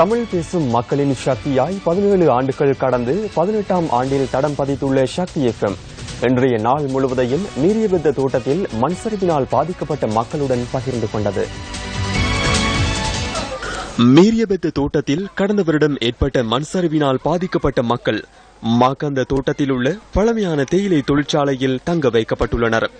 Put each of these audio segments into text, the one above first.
தமிழ் பேசும் மக்களின் சக்தியாய் பதினேழு ஆண்டுகள் கடந்து பதினெட்டாம் ஆண்டில் தடம் பதித்துள்ள சக்தி எஃப்எம். இன்றைய நாள் முழுவதையும் நீரியபெத்த தோட்டத்தில் மண்சரிவினால் பாதிக்கப்பட்ட மக்களுடன் பகிர்ந்து கொண்டது. மீரியபெத்து தோட்டத்தில் கடந்த வருடம் ஏற்பட்ட மண்சரிவினால் பாதிக்கப்பட்ட மக்கள் மாக்கந்த தோட்டத்தில் உள்ள பழமையான தேயிலை தொழிற்சாலையில் தங்க வைக்கப்பட்டுள்ளனர்.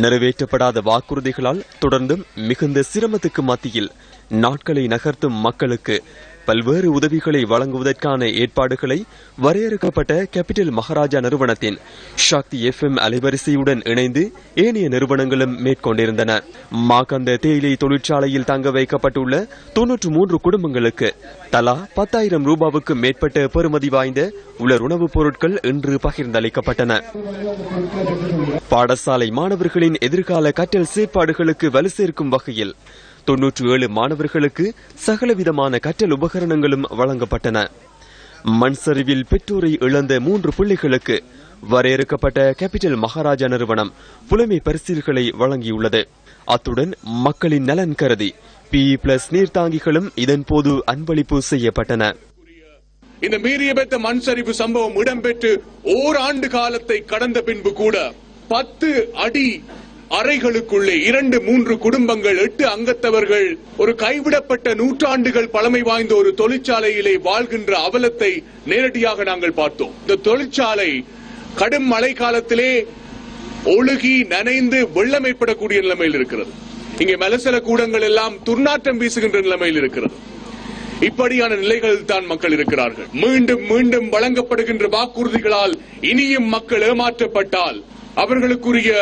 நிறைவேற்றப்படாத வாக்குறுதிகளால் தொடர்ந்தும் மிகுந்த சிரமத்துக்கு மத்தியில் நாட்களை நகர்த்தும் மக்களுக்கு பல்வேறு உதவிகளை வழங்குவதற்கான ஏற்பாடுகளை வரையறுக்கப்பட்ட கேபிட்டல் மகாராஜா நிறுவனத்தின் சக்தி எஃப்எம் அலைவரிசையுடன் இணைந்து ஏனைய நிறுவனங்களும் மேற்கொண்டிருந்தன. மாகந்த தேயிலை தொழிற்சாலையில் தங்க வைக்கப்பட்டுள்ள தொன்னூற்று மூன்று குடும்பங்களுக்கு தலா பத்தாயிரம் ரூபாவுக்கு மேற்பட்ட பெறுமதி வாய்ந்த உலர் உணவு உணவுப் பொருட்கள் இன்று பகிர்ந்தளிக்கப்பட்டன. பாடசாலை மாணவர்களின் எதிர்கால கற்றல் செயற்பாடுகளுக்கு வலு சேர்க்கும் வகையில் தொன்னூற்று ஏழு மாணவர்களுக்கு சகலவிதமான கற்றல் உபகரணங்களும் வழங்கப்பட்டன. மண் சரிவில் பெற்றோரை இழந்த மூன்று பிள்ளைகளுக்கு வரையறுக்கப்பட்ட கேபிட்டல் மகாராஜா நிறுவனம் புலமை பரிசீல்களை வழங்கியுள்ளது. அத்துடன் மக்களின் நலன் கருதி பி பிளஸ் நீர்த்தாங்கிகளும் இதன்போது அன்பளிப்பு செய்யப்பட்டன. இந்த மீறியபெத்த மண் சரிவு சம்பவம் இடம்பெற்று ஓராண்டு காலத்தை கடந்த பின்பு கூட பத்து அடி அறைகளுக்குள்ளே இரண்டு மூன்று குடும்பங்கள் எட்டு அங்கத்தவர்கள் ஒரு கைவிடப்பட்ட நூற்றாண்டுகள் பழமை வாய்ந்த ஒரு தொழிற்சாலையிலே வாழ்கின்ற அவலத்தை நேரடியாக நாங்கள் பார்த்தோம். இந்த தொழிற்சாலை கடும் மழை காலத்திலே ஒழுகி நனைந்து வெள்ளம் ஏற்படக்கூடிய நிலைமையில் இருக்கிறது. இங்கே மலசல கூடங்கள் எல்லாம் துர்நாற்றம் வீசுகின்ற நிலைமையில் இருக்கிறது. இப்படியான நிலைகளில் தான் மக்கள் இருக்கிறார்கள். மீண்டும் மீண்டும் வழங்கப்படுகின்ற வாக்குறுதிகளால் இனியும் மக்கள் ஏமாற்றப்பட்டால் அவர்களுக்குரிய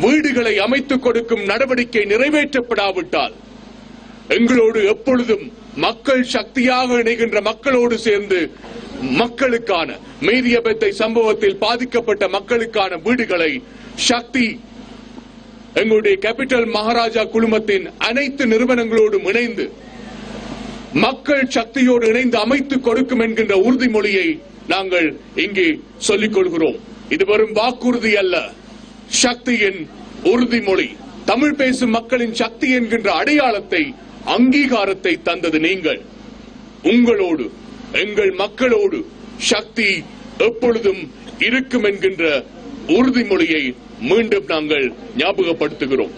வீடுகளை அமைத்துக் கொடுக்கும் நடவடிக்கை நிறைவேற்றப்படாவிட்டால் எங்களோடு எப்பொழுதும் மக்கள் சக்தியாக இணைகின்ற மக்களோடு சேர்ந்து மக்களுக்கான மீறியபத்தை சம்பவத்தில் பாதிக்கப்பட்ட மக்களுக்கான வீடுகளை சக்தி எங்களுடைய கேபிட்டல் மகாராஜா குழுமத்தின் அனைத்து நிறுவனங்களோடும் இணைந்து மக்கள் சக்தியோடு இணைந்து அமைத்துக் கொடுக்கும் என்கின்ற உறுதிமொழியை நாங்கள் இங்கே சொல்லிக் கொள்கிறோம். இது வெறும் வாக்குறுதி அல்ல. சக்தியின் உறுதிமொழி. தமிழ் பேசும் மக்களின் சக்தி என்கின்ற அடையாளத்தை அங்கீகாரத்தை தந்தது நீங்கள். உங்களோடு எங்கள் மக்களோடு சக்தி எப்பொழுதும் இருக்கும் என்கின்ற உறுதிமொழியை மீண்டும் நாங்கள் ஞாபகப்படுத்துகிறோம்.